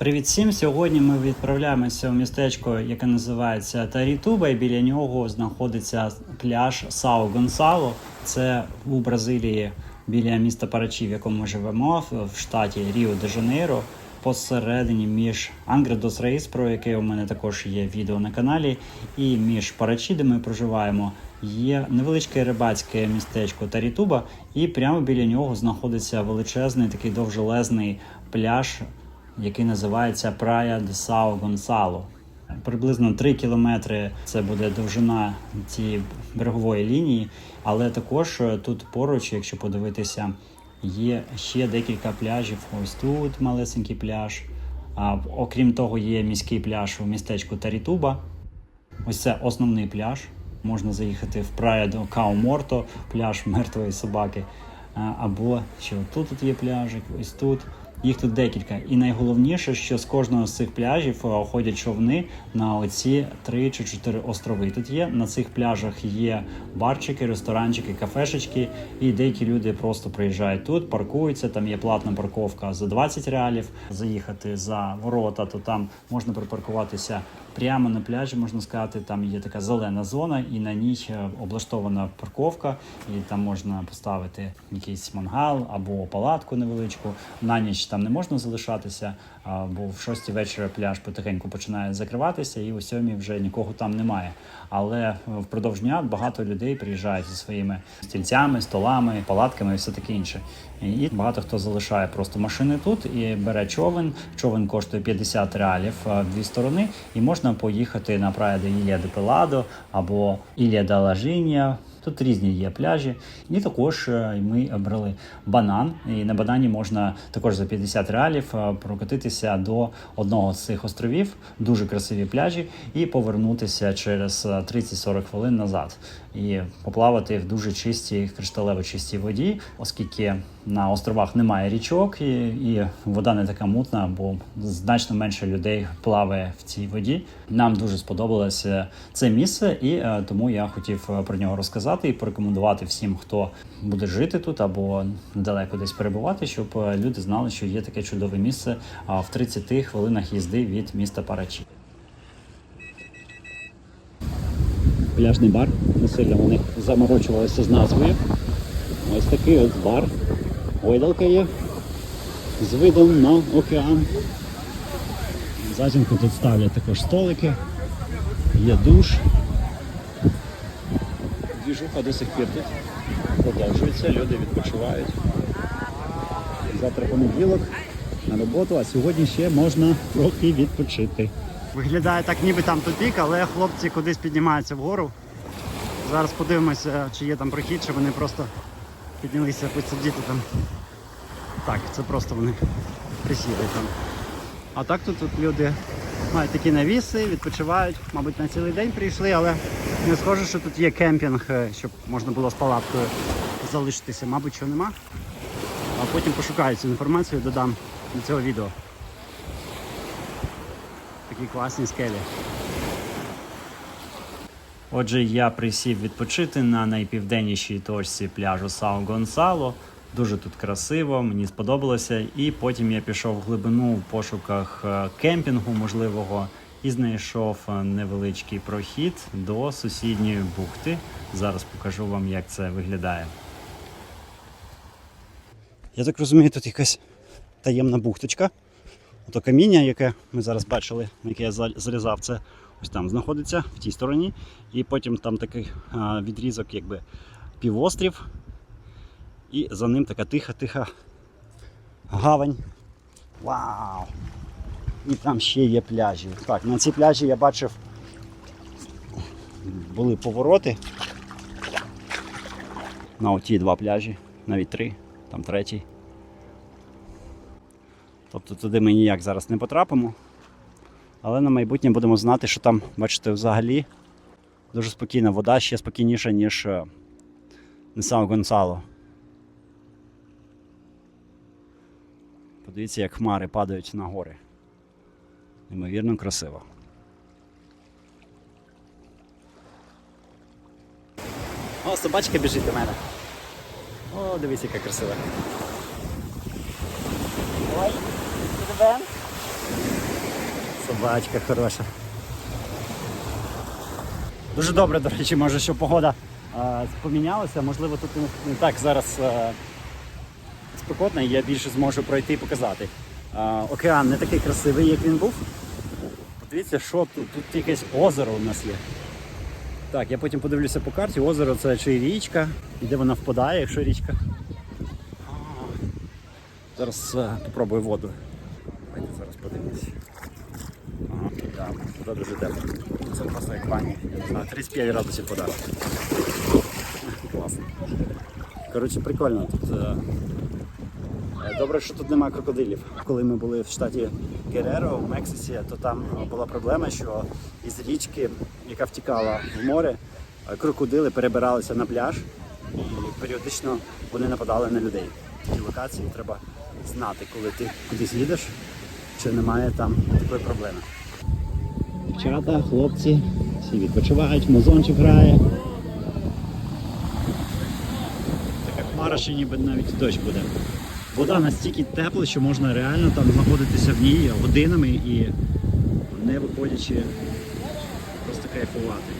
Привіт всім! Сьогодні ми відправляємося в містечко, яке називається Тарітуба, і біля нього знаходиться пляж Сао Гонсало. Це у Бразилії біля міста Парачі, в якому живемо, в штаті Ріо де Жанейро. Посередині між Ангра дос Рейс, про яке у мене також є відео на каналі, і між Парачі, де ми проживаємо, є невеличке рибацьке містечко Тарітуба, і прямо біля нього знаходиться величезний такий довжелезний пляж який називається Прая де Сао Гонсало. Приблизно 3 кілометри це буде довжина цієї берегової лінії, але також е, тут поруч, якщо подивитися, є ще декілька пляжів. Ось тут малесенький пляж. А, окрім того, є міський пляж у містечку Тарітуба. Ось це основний пляж. Можна заїхати в Прая до Као Морто, пляж мертвої собаки. Або ще тут є пляжик, ось тут. Їх тут декілька. І найголовніше, що з кожного з цих пляжів е, ходять човни на оці три чи чотири острови. Тут є на цих пляжах є барчики, ресторанчики, кафешечки, і деякі люди просто приїжджають тут, паркуються. Там є платна парковка за 20 реалів. Заїхати за ворота, то там можна припаркуватися прямо на пляжі, можна сказати. Там є така зелена зона, і на ній е, облаштована парковка, і там можна поставити якийсь мангал або палатку невеличку. На ніч там не можна залишатися, бо в 6 вечора пляж потихеньку починає закриватися, і о 7 вже нікого там немає. Але е, впродовж дня багато людей приїжджають зі своїми стільцями, столами, палатками і все таке інше. І багато хто залишає просто машини тут і бере човен. Човен коштує 50 реалів е, дві сторони, і можна поїхати на Прая де Ілля де Пеладо або Ілля де Лажинія. Тут різні є пляжі. І також е, ми брали банан. І на банані можна також за 50 реалів прокотитися прокатитися до одного з цих островів, дуже красиві пляжі, і повернутися через е, 30-40 хвилин назад. І поплавати в дуже чистій, кришталево чистій воді, оскільки на островах немає річок, і, і вода не така мутна, бо значно менше людей плаває в цій воді. Нам дуже сподобалося це місце, і е, тому я хотів е, про нього розказати і порекомендувати всім, хто буде жити тут або далеко десь перебувати, щоб е, люди знали, що є таке чудове місце в 30 хвилинах їзди від міста Парачі. Пляжний бар. Не сильно вони заморочувалися з назвою. Ось такий от бар. Гойдалка є з видом на океан. Затінку тут ставлять також столики, є душ. Двіжуха до сих пір тут продовжується, люди відпочивають. Завтра понеділок на роботу, а сьогодні ще можна трохи відпочити. Виглядає так, ніби там тупік, але хлопці кудись піднімаються вгору. Зараз подивимося, чи є там прохід, чи вони просто піднялися посидіти там. Так, це просто вони присіли там. А так тут, тут люди мають такі навіси, відпочивають, мабуть, на цілий день прийшли, але не схоже, що тут є кемпінг, е, щоб можна було з палаткою залишитися. Мабуть, що нема. А потім пошукаю цю інформацію, додам до цього відео. Такі класні скелі. Отже, я присів відпочити на найпівденнішій точці пляжу Сао Гонсало. Дуже тут красиво, мені сподобалося. І потім я пішов в глибину в пошуках е, кемпінгу можливого і знайшов е, невеличкий прохід до сусідньої бухти. Зараз покажу вам, як це виглядає. Я так розумію, тут якась таємна бухточка. Ото каміння, яке ми зараз бачили, яке я за- залізав, це ось там знаходиться в тій стороні. І потім там такий відрізок, якби півострів. І за ним така тиха-тиха гавань. Вау! І там ще є пляжі. Так, на цій пляжі я бачив були повороти. На оті два пляжі, навіть три, там третій. Тобто туди ми ніяк зараз не потрапимо. Але на майбутнє будемо знати, що там, бачите, взагалі дуже спокійна вода, ще спокійніша, ніж е, Несау Гонсало. Подивіться, як хмари падають на гори. Неймовірно красиво. О, собачка біжить до мене. О, дивись, яка красива. Ой, Бен. Собачка хороша. Дуже добре, до речі, може, що погода а, помінялася. Можливо, тут не- так зараз а, спекотно, і я більше зможу пройти і показати. А, океан не такий красивий, як він був. Подивіться, що тут. Тут якесь озеро у нас є. Так, я потім подивлюся по карті. Озеро це чи річка, і де вона впадає, якщо річка. Зараз е, попробую воду. Давайте зараз подивимось. Ага, да, вода дуже тепла. Це просто як ванні. Я не знаю, 35 градусів вода. Класно. Коротше, прикольно тут. е, е, Добре, що тут немає крокодилів. Коли ми були в штаті Гереро в Мексиці, то там е, була проблема, що із річки, яка втікала в море, крокодили перебиралися на пляж і періодично вони нападали на людей. Такі локації треба знати, коли ти кудись їдеш, чи немає там такої проблеми. Дівчата, хлопці, всі відпочивають, музончик грає. Така хмара, що ніби навіть дощ буде. Вода настільки тепла, що можна реально там знаходитися в ній годинами і не виходячи просто кайфувати.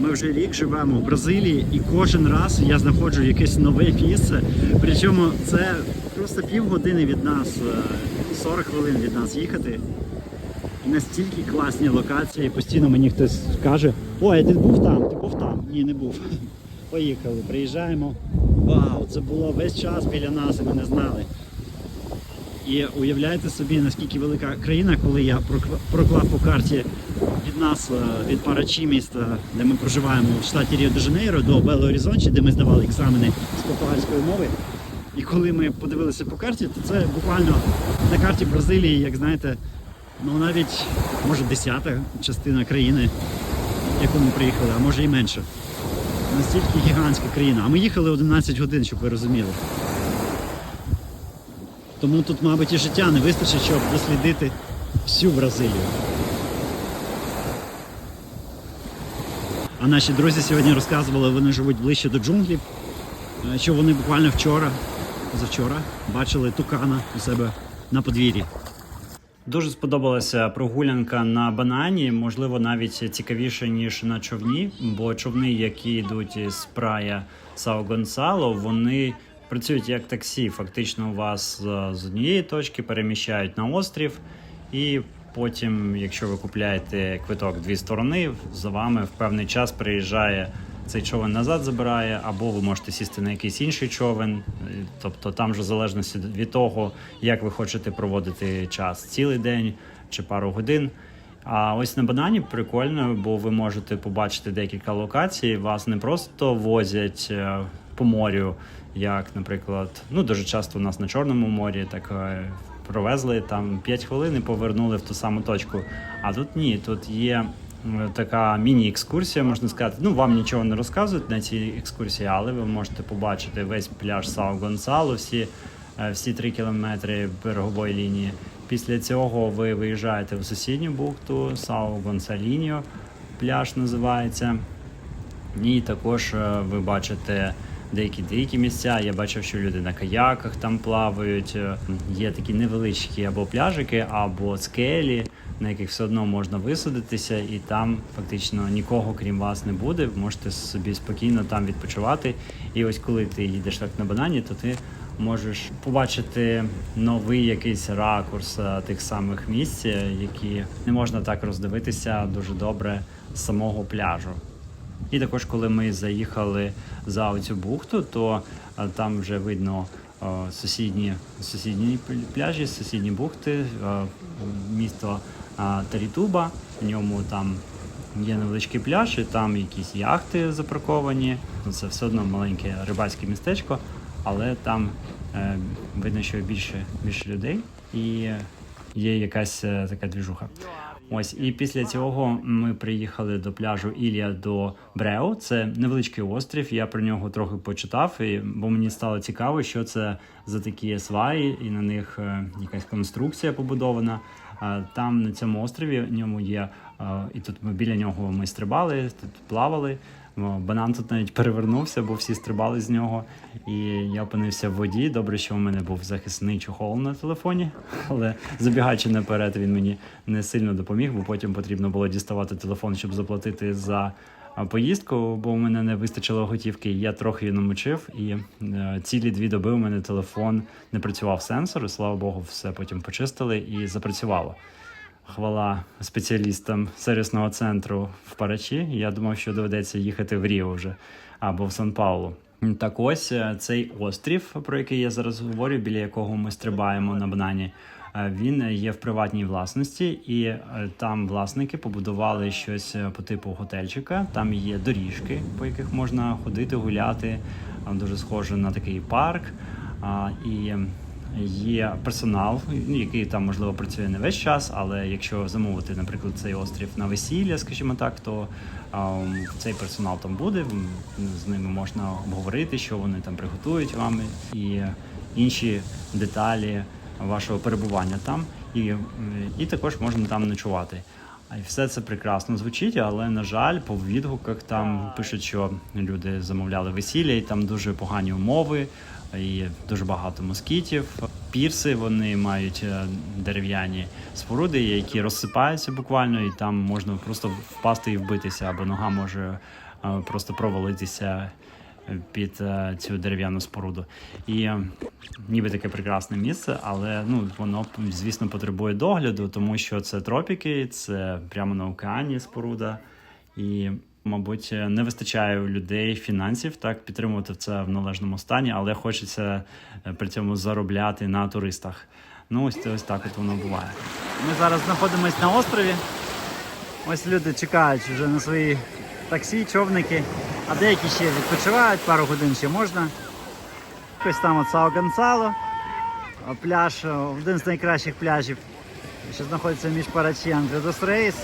Ми вже рік живемо в Бразилії, і кожен раз я знаходжу якесь нове місце. Причому це просто півгодини від нас, е, 40 хвилин від нас їхати. І настільки класні локації, постійно мені хтось каже: Ой, ти був там, ти був там. Ні, не був. Поїхали, приїжджаємо. Вау, це було весь час біля нас, і ми не знали. І уявляєте собі, наскільки велика країна, коли я прокла- проклав по карті нас, е, від Парачі міста, де ми проживаємо в штаті Ріо де Жанейро до Бело Орізончі, де ми здавали екзамени з португальської мови. І коли ми подивилися по карті, то це буквально на карті Бразилії, як знаєте, ну навіть може десята частина країни, яку ми приїхали, а може і менше. Настільки гігантська країна. А ми їхали 11 годин, щоб ви розуміли. Тому тут, мабуть, і життя не вистачить, щоб дослідити всю Бразилію. А наші друзі сьогодні розказували, вони живуть ближче до джунглів, що вони буквально вчора, завчора, бачили тукана у себе на подвір'ї. Дуже сподобалася прогулянка на банані, можливо, навіть цікавіше, ніж на човні, бо човни, які йдуть з прая Сао Гонсало, вони працюють як таксі. Фактично, вас е, з однієї точки переміщають на острів, і потім, якщо ви купляєте квиток дві сторони, за вами в певний час приїжджає цей човен назад забирає, або ви можете сісти на якийсь інший човен. Тобто там вже в залежності від того, як ви хочете проводити час цілий день чи пару годин. А ось на банані прикольно, бо ви можете побачити декілька локацій. Вас не просто возять е, по морю, як, наприклад, ну дуже часто у нас на Чорному морі так е, провезли там 5 хвилин і повернули в ту саму точку. А тут ні, тут є така міні-екскурсія, можна сказати. Ну, вам нічого не розказують на цій екскурсії, але ви можете побачити весь пляж Сао Гонсало, всі, е, всі 3 кілометри берегової лінії. Після цього ви виїжджаєте в сусідню бухту Сао Гонсаліньо, пляж називається. І також е, ви бачите деякі дикі місця. Я бачив, що люди на каяках там плавають. Е, Є такі невеличкі або пляжики, або скелі, на яких все одно можна висадитися, і там фактично нікого крім вас не буде. Можете собі спокійно там відпочивати. І ось коли ти їдеш так на банані, то ти можеш побачити новий якийсь ракурс е, тих самих місць, е, які не можна так роздивитися дуже добре з самого пляжу. І також, коли ми заїхали за цю бухту, то е, там вже видно е, сусідні, сусідні пл- пляжі, сусідні бухти, е, місто Тарітуба. В ньому там є невеличкий пляж, і там якісь яхти запарковані. Ну, Це все одно маленьке рибальське містечко, але там видно, що більше, більше людей і є якась така двіжуха. Ось і після цього ми приїхали до пляжу Ілія до Брео. Це невеличкий острів. Я про нього трохи почитав, і, бо мені стало цікаво, що це за такі сваї, і на них е, якась конструкція побудована. Е, Там на цьому острові в ньому є, е, і тут ми біля нього ми стрибали, тут плавали. Банан тут навіть перевернувся, бо всі стрибали з нього. І я опинився в воді. Добре, що у мене був захисний чохол на телефоні, але забігаючи наперед, він мені не сильно допоміг, бо потім потрібно було діставати телефон, щоб заплатити за поїздку, бо у мене не вистачило готівки. Я трохи її намочив, і е, цілі дві доби у мене телефон не працював сенсор. І, слава Богу, все потім почистили і запрацювало. Хвала спеціалістам сервісного центру в Парачі. Я думав, що доведеться їхати в Ріо вже або в Сан Паулу. Так ось е, цей острів, про який я зараз говорю, біля якого ми стрибаємо на банані. Е, Він є в приватній власності, і е, там власники побудували щось е, по типу готельчика. Там є доріжки, по яких можна ходити, гуляти. Дуже схоже на такий парк. І Є персонал, ну, який там можливо працює не весь час, але якщо замовити, наприклад, цей острів на весілля, скажімо так, то цей персонал там буде. З ними можна обговорити, що вони там приготують вам, і інші деталі вашого перебування там, і, і також можна там ночувати. А все це прекрасно звучить, але на жаль, по відгуках там пишуть, що люди замовляли весілля, і там дуже погані умови, і дуже багато москітів. Пірси вони мають е, дерев'яні споруди, які розсипаються буквально, і там можна просто впасти і вбитися, або нога може е, просто провалитися під е, цю дерев'яну споруду. І е, ніби таке прекрасне місце, але ну воно звісно потребує догляду, тому що це тропіки, це прямо на океані споруда, і, мабуть, не вистачає у людей фінансів так підтримувати це в належному стані, але хочеться е, при цьому заробляти на туристах. Ну, ось, ось так от воно буває. Ми зараз знаходимося на острові. Ось люди чекають вже на свої таксі, човники, а деякі ще відпочивають, пару годин ще можна. Ось там от Сао Гонсало, пляж, один з найкращих пляжів, що знаходиться між Парачі і Ангредос Рейс.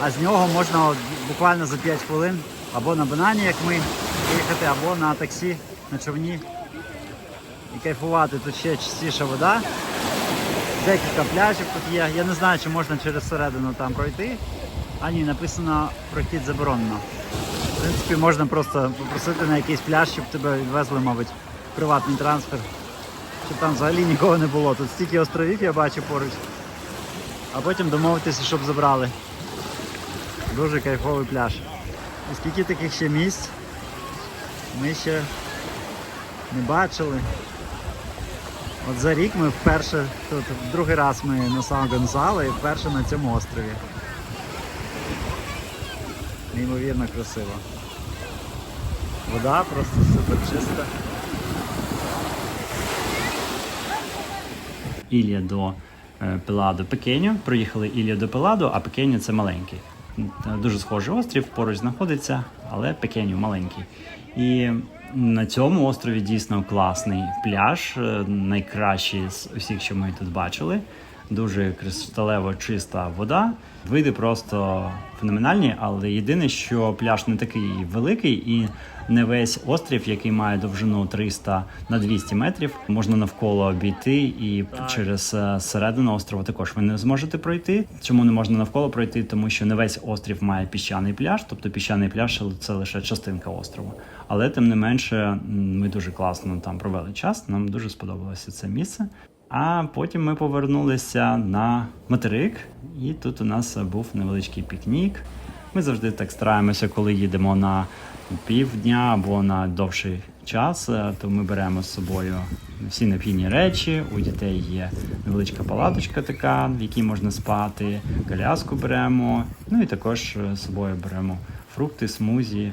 А з нього можна буквально за 5 хвилин або на банані, як ми, їхати, або на таксі, на човні. І кайфувати. Тут ще чистіша вода. Декілька пляжів тут є. Я не знаю, чи можна через середину там пройти. А ні, написано прохід заборонено. В принципі, можна просто попросити на якийсь пляж, щоб тебе відвезли, мабуть, приватний трансфер. Щоб там взагалі нікого не було. Тут стільки островів я бачу поруч. А потім домовитися, щоб забрали. Дуже кайфовий пляж. І скільки таких ще місць ми ще не бачили. От за рік ми вперше, тут другий раз ми на Сан Гонсало і вперше на цьому острові. Неймовірно красиво. Вода просто супер чиста. Ілля до е, Пеладо Пекеню. Проїхали Ілля до Пеладо, а Пекеню це маленький. Е, Дуже схожий острів, поруч знаходиться, але Пекеню маленький. І на цьому острові дійсно класний пляж, е, найкращий з усіх, що ми тут бачили. Дуже кристалево чиста вода. Види просто феноменальні, але єдине, що пляж не такий великий і не весь острів, який має довжину 300 на 200 метрів, можна навколо обійти і через е, середину острова також ви не зможете пройти. Чому не можна навколо пройти? Тому що не весь острів має піщаний пляж, тобто піщаний пляж це лише частинка острова. Але тим не менше, ми дуже класно там провели час. Нам дуже сподобалося це місце. А потім ми повернулися на материк, і тут у нас був невеличкий пікнік. Ми завжди так стараємося, коли їдемо на півдня або на довший час, е, то ми беремо з собою всі необхідні речі. У дітей є невеличка палаточка така, в якій можна спати, коляску беремо. Ну і також е, з собою беремо фрукти, смузі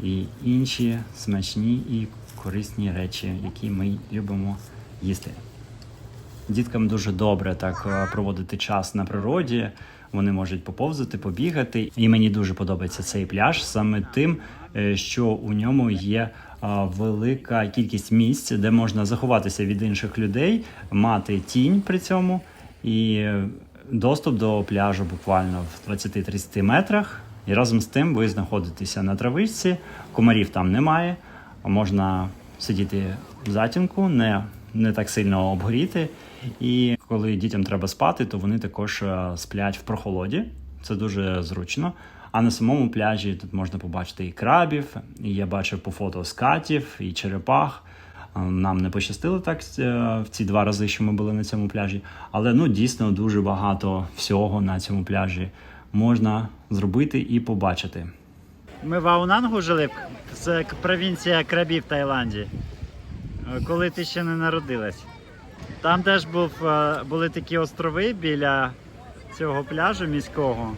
і інші смачні і корисні речі, які ми любимо їсти. Діткам дуже добре так е, проводити час на природі. Вони можуть поповзати, побігати. І мені дуже подобається цей пляж саме тим, е, що у ньому є е, велика кількість місць, де можна заховатися від інших людей, мати тінь при цьому і доступ до пляжу буквально в 20-30 метрах. І разом з тим ви знаходитеся на травичці, комарів там немає, можна сидіти в затінку, не, не так сильно обгоріти. І коли дітям треба спати, то вони також е, сплять в прохолоді. Це дуже зручно. А на самому пляжі тут можна побачити і крабів, і я бачив по фото скатів, і черепах. Е, Нам не пощастило так е, в ці два рази, що ми були на цьому пляжі. Але ну дійсно дуже багато всього на цьому пляжі можна зробити і побачити. Ми в Аунангу жили, це провінція крабів Таїланді, коли ти ще не народилась. Там теж був, е, були такі острови біля цього пляжу міського.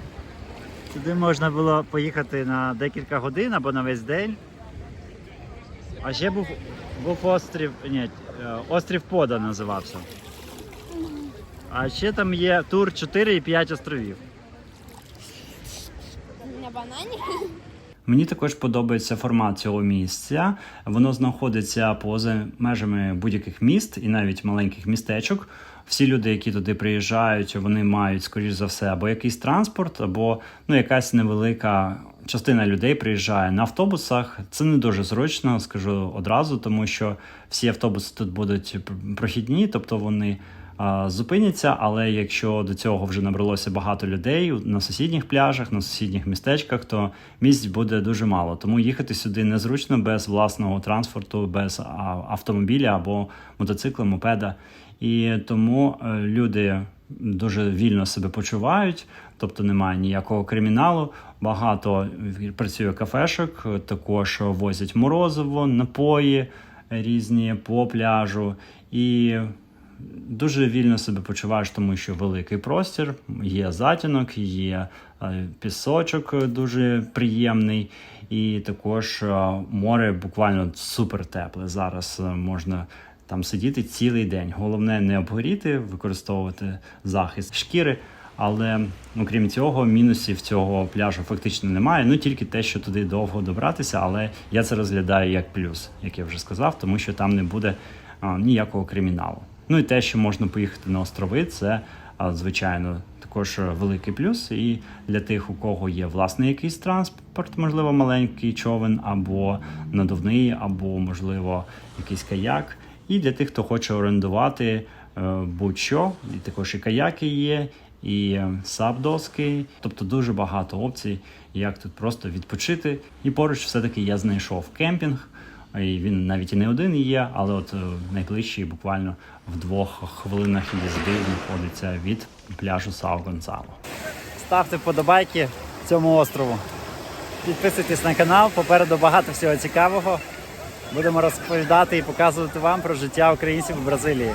Туди можна було поїхати на декілька годин або на весь день. А ще був, був острів, ні, е, острів Пода називався. А ще там є тур 4 і 5 островів. На банані? Мені також подобається формат цього місця. Воно знаходиться поза межами будь-яких міст і навіть маленьких містечок. Всі люди, які туди приїжджають, вони мають, скоріш за все, або якийсь транспорт, або ну, якась невелика частина людей приїжджає на автобусах. Це не дуже зручно, скажу одразу, тому що всі автобуси тут будуть пр- прохідні, тобто вони зупиняться. Але якщо до цього вже набралося багато людей на сусідніх пляжах, на сусідніх містечках, то місць буде дуже мало. Тому їхати сюди незручно без власного транспорту, без автомобіля або мотоцикла, мопеда. І тому е, люди дуже вільно себе почувають, тобто немає ніякого криміналу. Багато працює кафешок, також возять морозиво, напої різні по пляжу. І дуже вільно себе почуваєш, тому що великий простір, є затінок, є е, пісочок дуже приємний, і також е, море буквально супер тепле. Зараз е, можна там сидіти цілий день. Головне не обгоріти, використовувати захист шкіри. Але окрім цього, мінусів цього пляжу фактично немає. Ну тільки те, що туди довго добратися, але я це розглядаю як плюс, як я вже сказав, тому що там не буде а, ніякого криміналу. Ну і те, що можна поїхати на острови, це звичайно також великий плюс. І для тих, у кого є власний якийсь транспорт, можливо, маленький човен, або надувний, або можливо якийсь каяк. І для тих, хто хоче орендувати е, будь-що, і також і каяки є, і е, сабдоски, тобто дуже багато опцій, як тут просто відпочити. І поруч все-таки я знайшов кемпінг. І він навіть і не один є, але от е, найближчий буквально в двох хвилинах їзди знаходиться від пляжу Сау Гонсало. Ставте вподобайки цьому острову. Підписуйтесь на канал, попереду багато всього цікавого. Будемо розповідати і показувати вам про життя українців у Бразилії.